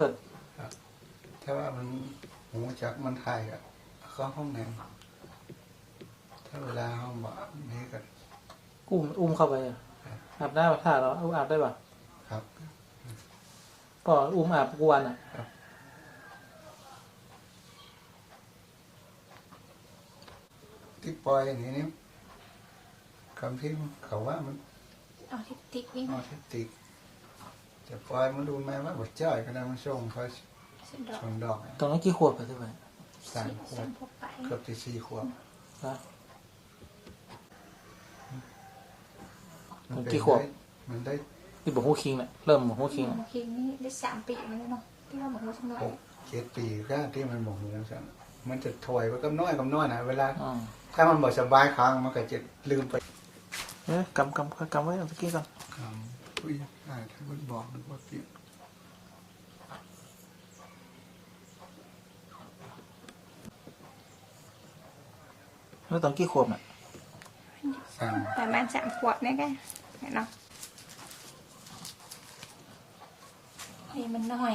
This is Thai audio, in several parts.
เปิดถ้าว่ามันหูจักมันไทยอะเข้าห้องน้ำถ้าเวลาห้องบ่นี่ก็อุ้มอุ้มเข้าไปอะอาบได้ป่ะถ้าเราเอาอาบได้ป่ะครับก็อุ้มอาบกวนอะที่ปล่อยอย่างนี้นี่คำที่เขาว่ามันเอาทิกทิกนี่ออทิสติก จะปล่อยมันดูไหมว่าบทจ้อยก็ได้มันส่งเขาสุดดอกชนดอกตอนนั้นกี่ขวบไปใช่ไหมสามขวสับมพบไปเกือบที่สี่ขวบนะมันเป็นกี่ขวบได้มันได้ที่บอกฮู้คิงเนี่ยเริ่มบอกฮู้คิงโออะเคนี่ได้สามปีมาแล้วเนาะที่เราบอกว่าฉันน้อยหกเจ็ดปีก็ที่มันบอกหูสันมันจะถอยไว้กับน้อยกับน้อยนะเวลาอืมถ้ามันบอกสบายครั้งมันก็จะลืมไปเอ๊ะกำกำกำไว้เอาตะกี้ก่อน คำอุ้ยอ่าถ้ามันบอกนึกว่าเปลี่ยนแล้วตอนกี่ขวบเนี่ยสามประมาณสามขวบนี่แกเนาะนี่มันน้อย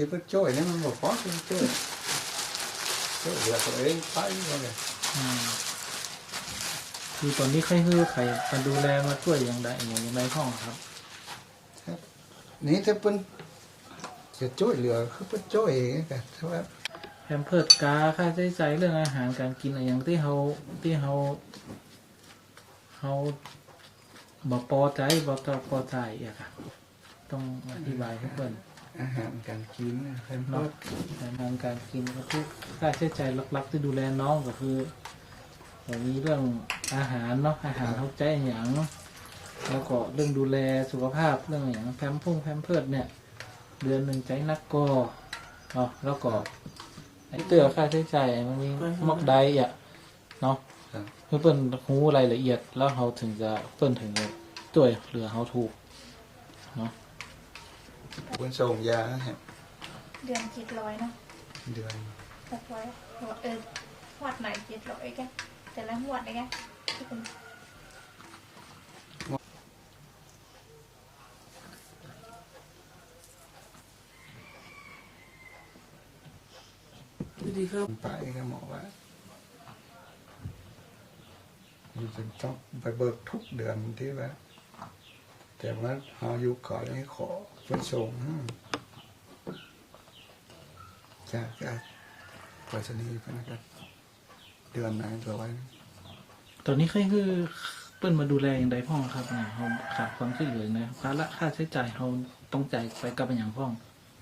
ที่เพื่อช่วยนี่มันบอกขอช่วยช่วยช่วยเหลือตัวเองไปเลยอืมคือตอนนี้ใครคือใครมาดูแลมาช่วยอย่างใดอย่างอย่างไรห้องครับ นี่ถ้าเป็นจะช่วยเหลือคือเป็นช่วยเองแต่ถ้าว่าแพมเพิร์ดกาค่าใช้จ่ายเรื่องอาหารการกินอะไรอย่างที่เขาที่เขาเขาบอกพอใจบอกต่อพอใจอะค่ะ ต้องอธิบายให้เพื่อนอาหารการกินนะเพิ่มเนาะอาหารการกินก็คือค่าใช้จ่ายหลักๆที่ดูแลน้องก็คืออย่างนี้เรื่องอาหารเนาะอาหารเขาใจอย่างแล้วก็เรื่องดูแลสุขภาพเรื่องอย่างแพมพุ่งแพมเพิร์ดเนี่ย เดือนหนึ่งใจนักก็เนาะแล้วก็ไอ้เตือค่าใช้จ่ายมันมีมอกไดอะเนาะครับเพื่อเปิ้นรู้รายละเอียดแล้วเขาถึงจะเปิ้นถึงจะช่วยเหลือเขาถูกเนาะ ควรส่งยาให้เดือนเจ็ดร้อยเนาะ เดือนเจ็ดร้อยเออหวดไหนเจ็ดร้อยแกแต่ละหวดเลยแกที่เป็นดีครับไปก็หมอว่ามันจะต้องไปเบิกทุกเดือนที่ว่า แต่ว่าเราอยู่ก่อนนี้ขอควรส่งให้จากจากไปรษณีย์ไปนะครับเดือนไหนตัวไว้ ตอนนี้ใครคือเปิ้นมาดูแลอย่างใดพ่องครับเนี่ยเขาขาดความช่วยเหลือนะภาระค่าใช้จ่ายเขาต้องจ่ายไปกับเป็นอย่างพ่อง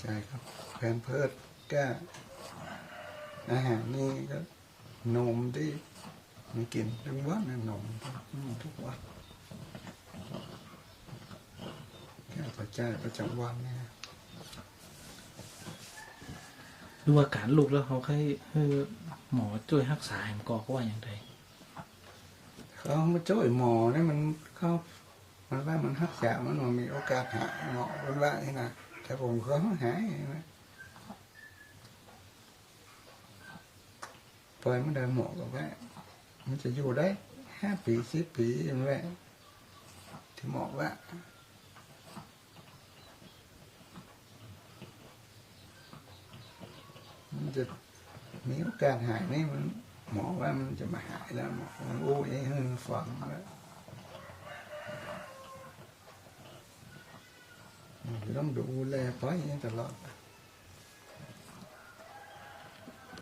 ใช่ครับแพนเพิร์ดก็อาหารนี่ก็นมที่มันกินทุกวันนะนมอืมทุกวันแค่ปั จจัยประจำวันเนี่ยดูอาการลูกแล้วเขาให้ให้หมอช่วยรักษาให้มันก่อเขาว่าอย่างไรเขามาช่วยหมอเนี่ยมันเขามันว่ามันรักษามันมันมีโอกาสหายหมอมันว่านี่นะแต่ผมเขาหายนะปล่อยมันได้หมอกับว่ามันจะอยู่ได้ห้าปีสิบปีอย่างแรกที่หมอว่า มัน จะมีโอกาสหายนี่มันหมอว่ามันจะมาหายแล้วหมอมันอู้เองให้มันฟังแล้วมันต้องดูแลไปอย่างนี้ตลอด